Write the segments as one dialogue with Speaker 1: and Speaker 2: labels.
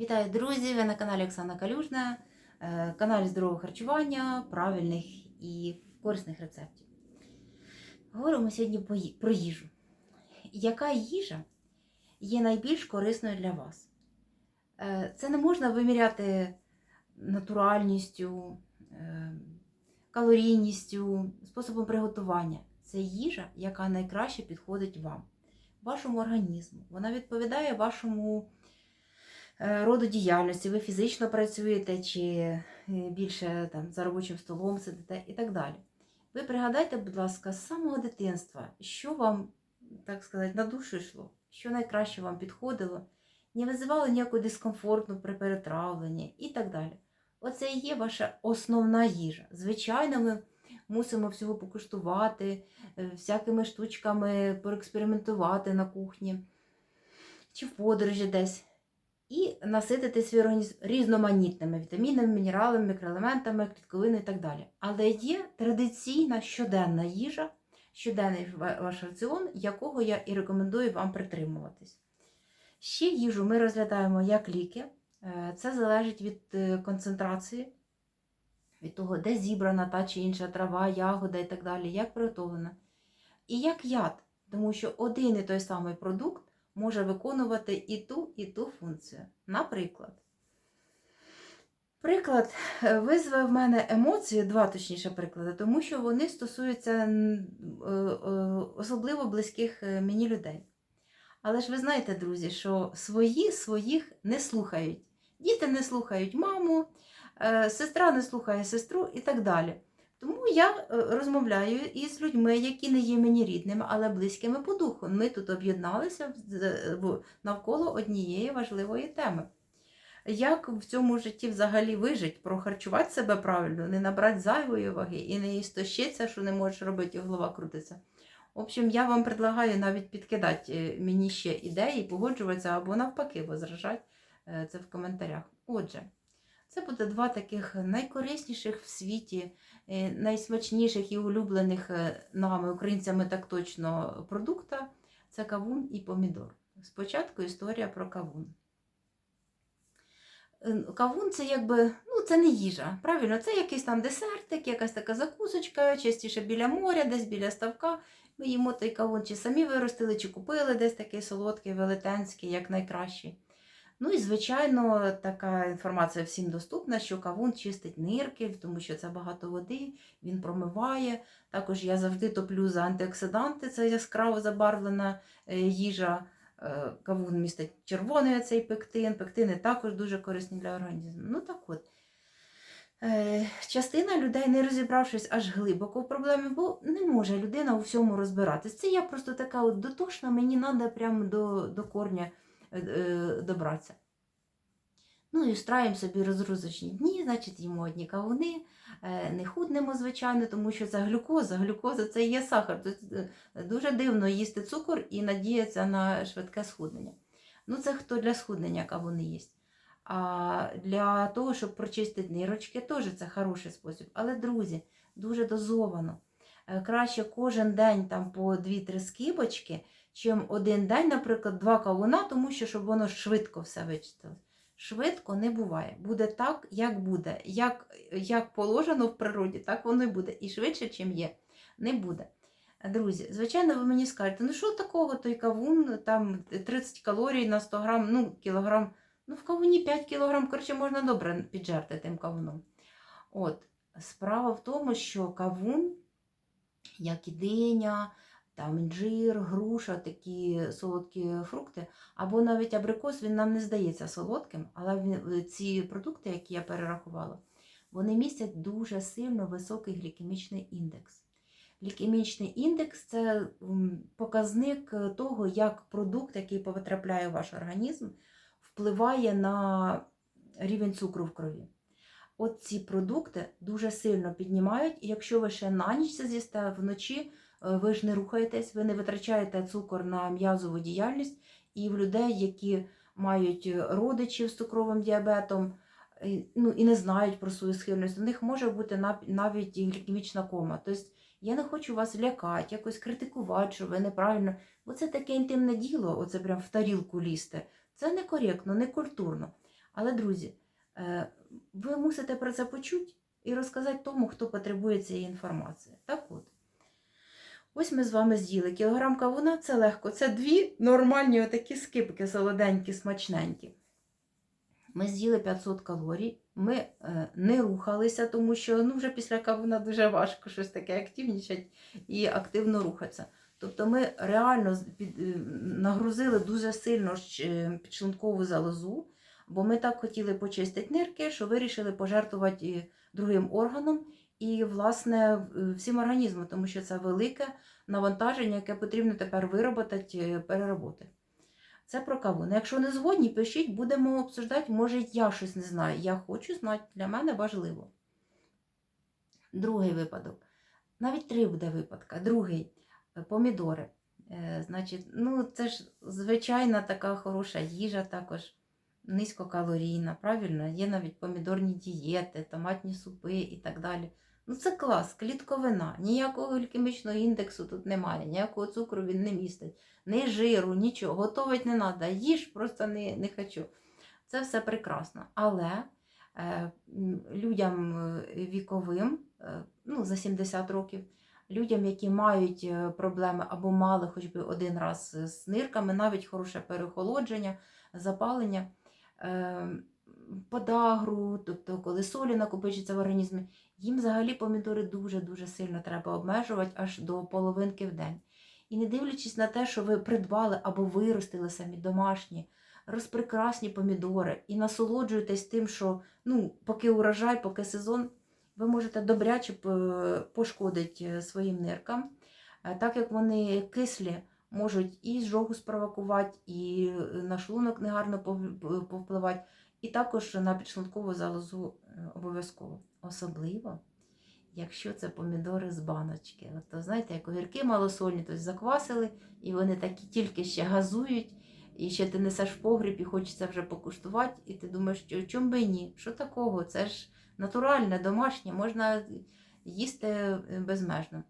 Speaker 1: Вітаю, друзі! Ви на каналі Оксана Калюжна, е, каналі здорового харчування, правильних і корисних рецептів. Говоримо сьогодні про їжу. Яка їжа є найбільш корисною для вас? Е, Це не можна виміряти натуральністю, е, калорійністю, способом приготування. Це їжа, яка найкраще підходить вам, вашому організму. Вона відповідає вашому роду діяльності, ви фізично працюєте чи е, більше там, за робочим столом сидите і так далі. Ви пригадайте, будь ласка, з самого дитинства, що вам, так сказати, на душу йшло, що найкраще вам підходило, не визивало ніякого дискомфорту при перетравленні і так далі. Оце і є ваша основна їжа. Звичайно, ми мусимо всього покуштувати, е, всякими штучками поекспериментувати на кухні чи в подорожі десь і наситити свій організм різноманітними вітамінами, мінералами, мікроелементами, клітковиною і так далі. Але є традиційна щоденна їжа, щоденний ваш раціон, якого я і рекомендую вам притримуватись. Ще їжу ми розглядаємо як ліки. Е, Це залежить від е, концентрації, від того, де зібрана та чи інша трава, ягода і так далі, як приготовлена. І як яд, тому що один і той самий продукт може виконувати і ту, і ту функцію. Наприклад, приклад е, визвав в мене емоції, два точніше приклади, тому що вони стосуються е, е, особливо близьких мені людей. Але ж ви знаєте, друзі, що свої своїх не слухають. Діти не слухають маму, сестра не слухає сестру і так далі. Тому я е, розмовляю із людьми, які не є мені рідними, але близькими по духу. Ми тут об'єдналися в- навколо однієї важливої теми. Як в цьому житті взагалі вижити, прохарчувати себе правильно, не набрати зайвої ваги і не істощитися, що не можеш робити, і голова крутиться. В общем, я вам предлагаю навіть підкидати е, мені ще ідеї, погоджуватися або навпаки возражати е, це в коментарях. Отже, це буде два таких найкорисніших в світі, е, найсмачніших і улюблених е, нами, українцями так точно, продукта це кавун і помідор. Спочатку історія про кавун. Е, Кавун це якби, ну це не їжа, правильно, це якийсь там десертик, якась така закусочка, частіше біля моря, десь біля ставка. Ми їмо той кавун, чи самі виростили, чи купили десь такий солодкий, велетенський, як найкращий. Ну і, звичайно, така інформація всім доступна, що кавун чистить нирки, тому що це багато води, він промиває. Також я завжди топлю за антиоксиданти, це яскраво забарвлена е, їжа. Е, Кавун містить червоний цей пектин. Пектини також дуже корисні для організму. Ну так от. Е, Частина людей, не розібравшись аж глибоко в проблемі, бо не може людина у всьому розбиратись. Це я просто така от дотошна, мені треба прямо до, до корня е, е, добратися. Ну і страємо собі розрузочні дні, значить, їмо одні кавуни, е, не худнемо, звичайно, тому що це глюкоза. Глюкоза це є сахар. Тут дуже дивно їсти цукор і надіятися на швидке схуднення. Ну, це хто для схуднення кавуни їсть. А для того, щоб прочистити нирочки, теж це хороший спосіб. Але, друзі, дуже дозовано. Краще кожен день там по 2-3 скибочки, чим один день, наприклад, два кавуна, тому що щоб воно швидко все вичистилось. Швидко не буває. Буде так, як буде. Як, як положено в природі, так воно і буде. І швидше, чим є, не буде. Друзі, звичайно, ви мені скажете, ну що такого той кавун, там 30 калорій на 100 грам, ну, кілограм. Ну, в кавуні 5 кілограм, коротше, можна добре піджерти тим кавуном. От, справа в тому, що кавун, як і диня, там інжир, груша, такі солодкі фрукти, або навіть абрикос, він нам не здається солодким, але ці продукти, які я перерахувала, вони містять дуже сильно високий глікемічний індекс. Глікемічний індекс це показник е, того, як продукт, який потрапляє в ваш організм, впливає на рівень цукру в крові. От ці продукти дуже сильно піднімають, і якщо ви ще на ніч це з'їсте вночі, е, ви ж не рухаєтесь, ви не витрачаєте цукор на м'язову діяльність, і в людей, які мають родичів з цукровим діабетом, е, ну і не знають про свою схильність, у них може бути навіть глікемічна кома. Тобто я не хочу вас лякати, якось критикувати, що ви неправильно. Бо це таке інтимне діло, оце прям в тарілку лізти. Це некоректно, некультурно. Але, друзі, е, ви мусите про це почути і розказати тому, хто потребує цієї інформації. Так от. Ось ми з вами з'їли кілограм кавуна, це легко. Це дві нормальні отакі скипки, солоденькі, смачненькі. Ми з'їли 500 калорій, ми е, не рухалися, тому що ну, вже після кавуна дуже важко щось таке активнічати і активно рухатися. Тобто ми реально під, е, нагрузили дуже сильно е, підшлункову залозу, бо ми так хотіли почистити нирки, що вирішили пожертвувати другим органом і, власне, всім організмом, тому що це велике навантаження, яке потрібно тепер виробити, е, переробити. Це про кавун. Якщо не згодні, пишіть, будемо обсуждати. Може, я щось не знаю. Я хочу знати, для мене важливо. Другий випадок. Навіть три буде випадка. Другий е, помідори. Е, значить, ну це ж звичайна така хороша їжа, також низькокалорійна, правильно? Є навіть помідорні дієти, томатні супи і так далі. Ну це клас, клітковина, ніякого глікемічного індексу тут немає, ніякого цукру він не містить, ні жиру, нічого. Готовить не треба, їж просто не, не хочу. Це все прекрасно. Але е, людям е, віковим, е, ну, за 70 років, людям, які мають е, проблеми або мали хоч би один раз з нирками, навіть хороше переохолодження, запалення, е, подагру, тобто коли солі накопичиться в організмі, їм взагалі помідори дуже-дуже сильно треба обмежувати аж до половинки в день. І не дивлячись на те, що ви придбали або виростили самі домашні, розпрекрасні помідори і насолоджуєтесь тим, що ну, поки урожай, поки сезон, ви можете добряче пошкодити е, своїм ниркам, Е, так як вони кислі, можуть і зжогу спровокувати, і е, на шлунок негарно повпливати, і також на підшлункову залозу обов'язково. Особливо, якщо це помідори з баночки. От, то, знаєте, як огірки малосольні, тобто заквасили, і вони такі тільки ще газують, і ще ти несеш в погріб і хочеться вже покуштувати, і ти думаєш, що чому би ні? Що такого? Це ж натуральне, домашнє, можна їсти е, безмежно.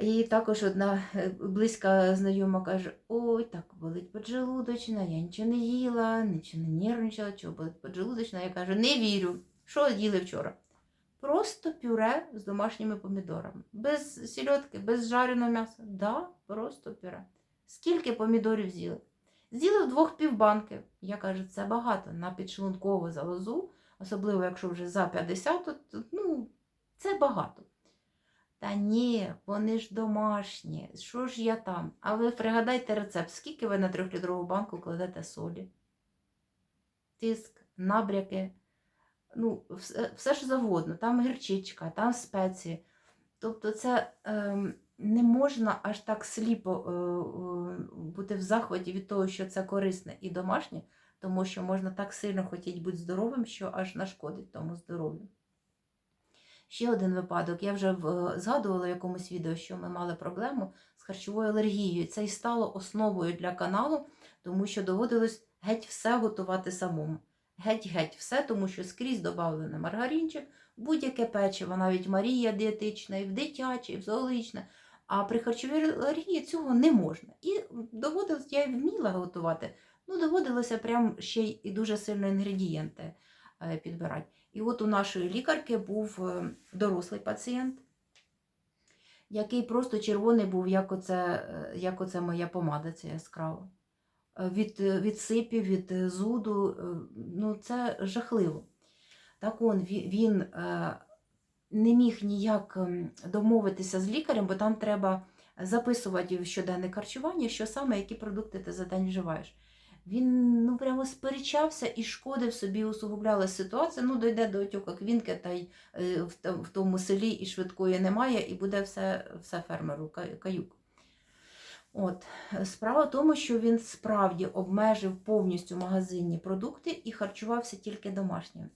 Speaker 1: І також одна е, близька знайома каже: Ой, так болить поджелудочна, я нічого не їла, нічого не нервничала, чого болить поджелудочна. Я кажу, не вірю. Що їли вчора? Просто пюре з домашніми помідорами. Без сільотки, без жареного м'яса. Да, просто пюре. Скільки помідорів з'їли? З'їли вдвох півбанки. Я кажу, це багато на підшлункову залозу, особливо якщо вже за 50, то, ну, це багато. Та ні, вони ж домашні. Що ж я там? А ви пригадайте рецепт, скільки ви на трьохлітрову банку кладете солі? Тиск, набряки, ну, все, все що завгодно. Там гірчичка, там спеції. Тобто це ем, не можна аж так сліпо е, е, бути в захваті від того, що це корисне і домашнє, тому що можна так сильно хотіти бути здоровим, що аж нашкодить тому здоров'ю. Ще один випадок. Я вже згадувала в якомусь відео, що ми мали проблему з харчовою алергією. Це і стало основою для каналу, тому що доводилось геть все готувати самому. Геть-геть все, тому що скрізь додавлений маргаринчик, будь-яке печиво, навіть Марія дієтична, і в дитяче, і в зоологічне. А при харчовій алергії цього не можна. І доводилось, я вміла готувати, ну доводилося прям ще й дуже сильно інгредієнти е, підбирати. І от у нашої лікарки був е, дорослий пацієнт, який просто червоний був, як оце, е, як оце моя помада, ця яскрава. Е, Від, від сипів, від зуду, ну це жахливо. Так он він не міг ніяк ем, домовитися з лікарем, бо там треба записувати в щоденне харчування, що саме, які продукти ти за день вживаєш. Він ну прямо сперечався і шкодив собі, усугубляла ситуація. Ну, дойде до отюка квінки, та й е, в тому селі і швидкої немає, і буде все, все фермеру каюк. От. Справа в тому, що він справді обмежив повністю магазинні продукти і харчувався тільки домашнім.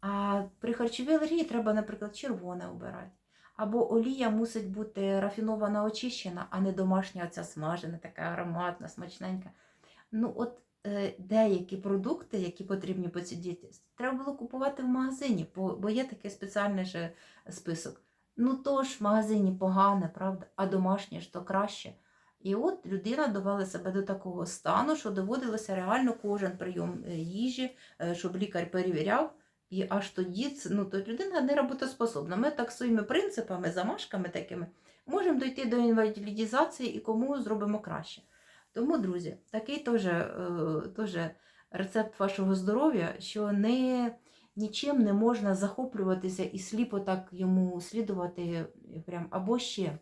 Speaker 1: А при харчовій алергії треба, наприклад, червоне обирати. Або олія мусить бути рафінована, очищена, а не домашня оця смажена, така ароматна, смачненька. Ну, от е, деякі продукти, які потрібні поцідіти, треба було купувати в магазині, бо, є такий спеціальний же список. Ну то ж в магазині погане, правда, а домашнє ж то краще. І от людина довела себе до такого стану, що доводилося реально кожен прийом е, їжі, е, щоб лікар перевіряв. І аж тоді ну, то людина не роботоспособна. Ми так своїми принципами, замашками такими можемо дойти до інвалідізації і кому зробимо краще. Тому, друзі, такий теж, е, рецепт вашого здоров'я, що не, нічим не можна захоплюватися і сліпо так йому слідувати. Прям, або ще.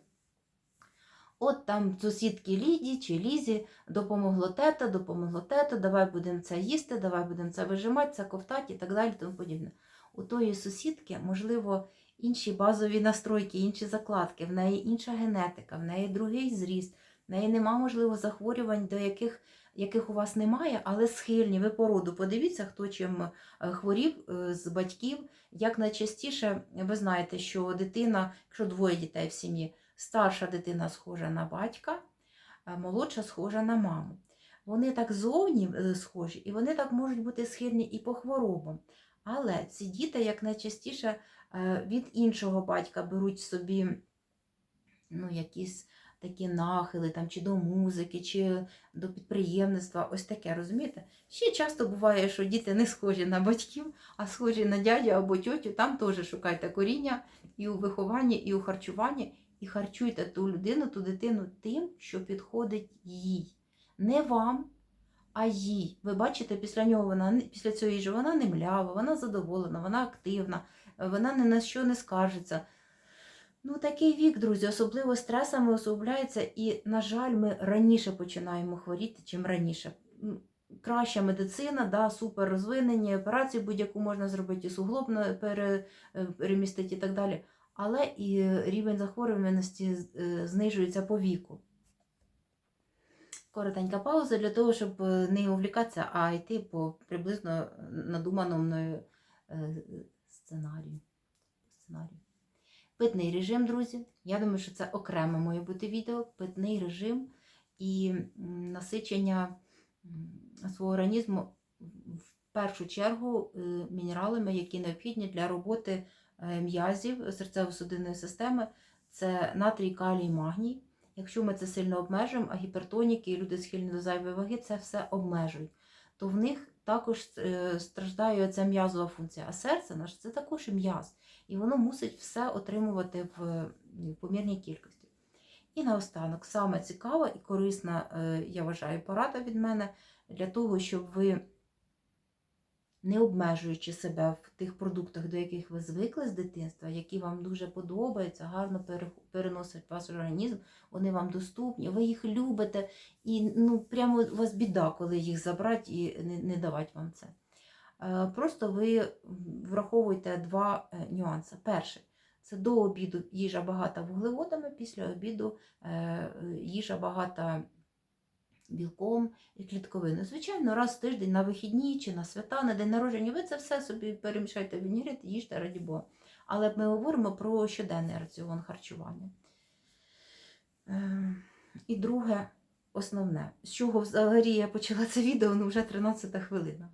Speaker 1: От там сусідки Ліді чи Лізі допомогло тето, допомогло тето, давай будемо це їсти, давай будемо це вижимати, це ковтати і так далі. Тому подібне. У тої сусідки, можливо, інші базові настройки, інші закладки, в неї інша генетика, в неї другий зріст, неї нема, можливо, захворювань, до яких, яких у вас немає, але схильні. Ви по роду подивіться, хто чим е, хворів е, з батьків. Як найчастіше ви знаєте, що дитина, якщо двоє дітей в сім'ї, старша дитина схожа на батька, молодша схожа на маму. Вони так зовні е, схожі, і вони так можуть бути схильні і по хворобам. Але ці діти, як найчастіше, від іншого батька беруть собі ну, якісь такі нахили, там, чи до музики, чи до підприємництва, ось таке, розумієте? Ще часто буває, що діти не схожі на батьків, а схожі на дядю або тьотю. Там теж шукайте коріння і у вихованні, і у харчуванні, і харчуйте ту людину, ту дитину тим, що підходить їй. Не вам, а їй. Ви бачите, після нього вона після цієї їжі вона не млява, вона задоволена, вона активна, вона ні на що не скаржиться. Ну, такий вік, друзі, особливо стресами особляється, і, на жаль, ми раніше починаємо хворіти, чим раніше. Краща медицина, да, супер розвинені, операцію будь-яку можна зробити, і суглобно пере, е, перемістити і так далі. Але і рівень захворюваності е, знижується по віку. Коротенька пауза для того, щоб е, не увлікатися, а йти по приблизно надуманому мною сценарію. сценарію. Питний режим, друзі. Я думаю, що це окремо має бути відео. Питний режим і насичення свого організму в першу чергу е, мінералами, які необхідні для роботи е, м'язів серцево-судинної системи. Це натрій, калій, магній. Якщо ми це сильно обмежуємо, а гіпертоніки і люди схильні до зайвої ваги це все обмежують, то в них також е, страждає ця м'язова функція. А серце наше це також м'яз і воно мусить все отримувати в помірній кількості. І наостанок, саме цікава і корисна, е, я вважаю, порада від мене для того, щоб ви, не обмежуючи себе в тих продуктах, до яких ви звикли з дитинства, які вам дуже подобаються, гарно пере- переносять ваш організм, вони вам доступні, ви їх любите, і ну, прямо у вас біда, коли їх забрати і не, не давати вам це. Е, Просто ви враховуєте два е, нюанси. Перший це до обіду їжа багата вуглеводами, після обіду е, їжа багата білком і клітковиною. Звичайно, раз в тиждень на вихідні чи на свята, на день народження, ви це все собі перемішайте в їжте раді Бога. Але ми говоримо про щоденний раціон харчування. Е, І друге, основне, з чого взагалі я почала це відео, ну вже 13 хвилина.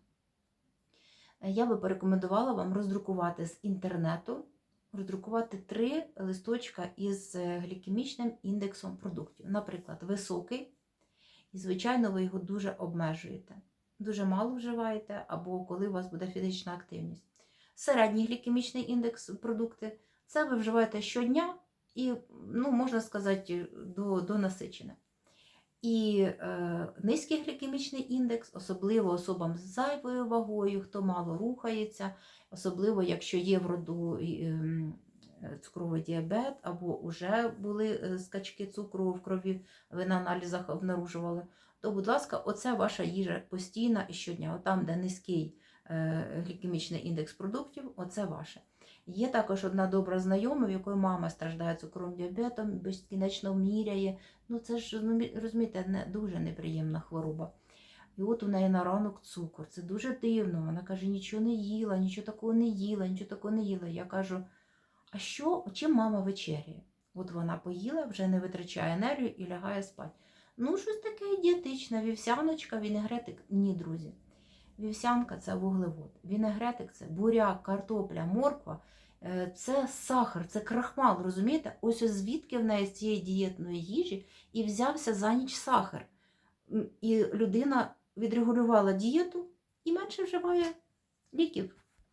Speaker 1: Я би порекомендувала вам роздрукувати з інтернету, роздрукувати три листочка із е, глікемічним індексом продуктів. Наприклад, високий, і, звичайно, ви його дуже обмежуєте. Дуже мало вживаєте, або коли у вас буде фізична активність. Середній глікемічний індекс продукти це ви вживаєте щодня і, ну, можна сказати, до, до насичення. І е, низький глікемічний індекс, особливо особам з зайвою вагою, хто мало рухається, особливо якщо є в роду е, цукровий діабет, або вже були е, скачки цукру в крові, ви на аналізах обнаружували, то, будь ласка, оце ваша їжа постійна і щодня. Там, де низький е, глікемічний індекс продуктів, оце ваше. Є також одна добра знайома, в якої мама страждає цукровим діабетом, безкінечно міряє. Ну це ж розумієте, не дуже неприємна хвороба. І от у неї на ранок цукор. Це дуже дивно. Вона каже, нічого не їла, нічого такого не їла, нічого такого не їла. Я кажу, а що, чим мама вечеряє? От вона поїла, вже не витрачає енергію і лягає спати. Ну, щось таке дієтичне, вівсяночка, вінегретик. Ні, друзі. Вівсянка це вуглевод. Вінегретик це буряк, картопля, морква. Е, Це сахар, це крахмал, розумієте? Ось звідки в неї з цієї дієтної їжі і взявся за ніч сахар. І людина відрегулювала дієту і менше вживає ліків.